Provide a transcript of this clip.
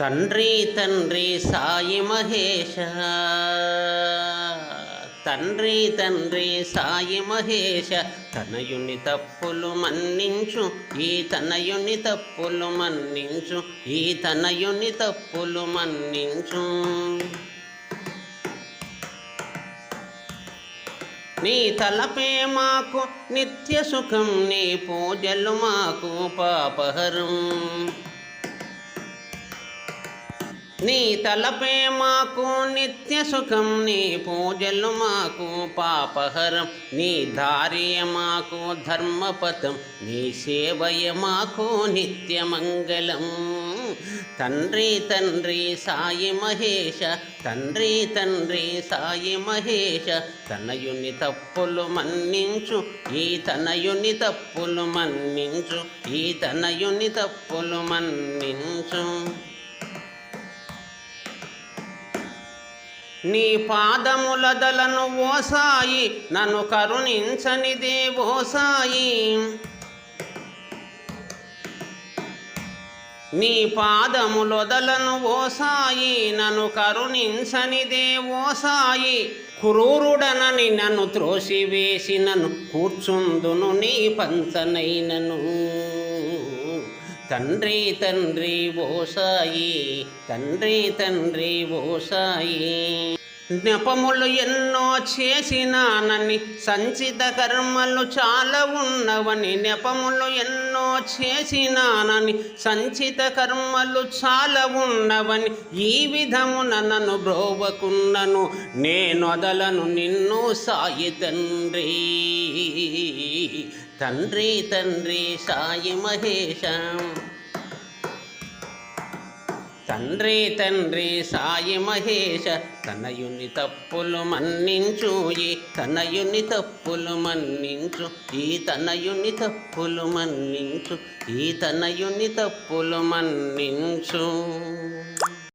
తండ్రి తండ్రి సాయి మహేష. తండ్రి తండ్రి సాయి మహేష తనయుని తప్పులు మన్నించు ఈ తనయుని తప్పులు మన్నించు ఈ తనయుని తప్పులు మన్నించు. నీ తలపే మాకు నిత్య సుఖం నీ పూజలు మాకు పాపహరం. నీ తలపే మాకు నిత్య సుఖం నీ పూజలు మాకు పాపహరం నీ దారియ మాకు ధర్మపథం నీ సేవయ మాకు నిత్యమంగళం తండ్రి తండ్రి సాయి మహేష తండ్రి తండ్రి సాయి మహేష తనయుని తప్పులు మన్నించు ఈ తనయుని తప్పులు మన్నించు ఈ తనయుని తప్పులు మన్నించు. నీ పాదములదలను ఓసాయి నన్ను కరుణించనిదే ఓసాయి. నీ పాదములొదలను ఓసాయి నన్ను కరుణించనిదే ఓసాయి. క్రూరుడనని నన్ను త్రోసివేసి నన్ను కూర్చుందును నీ పంచనైనను. తండ్రి తండ్రి ఓసాయి తండ్రి తండ్రి ఓసాయి జ్ఞపములు నెపములు ఎన్నో చేసినానని సంచిత కర్మలు చాలా ఉన్నవని నెపములు ఎన్నో చేసినానని సంచిత కర్మలు చాలా ఉన్నవని ఈ విధమున నన్ను బ్రోవకున్నను నేనొదలను నిన్ను సాయి తండ్రి. తండ్రి తండ్రి సాయి మహేశం. తండ్రి తండ్రి సాయి మహేష తనయుని తప్పులు మన్నించు ఈ తనయుని తప్పులు మన్నించు ఈ తనయుని తప్పులు మన్నించు ఈ తనయుని తప్పులు మన్నించు.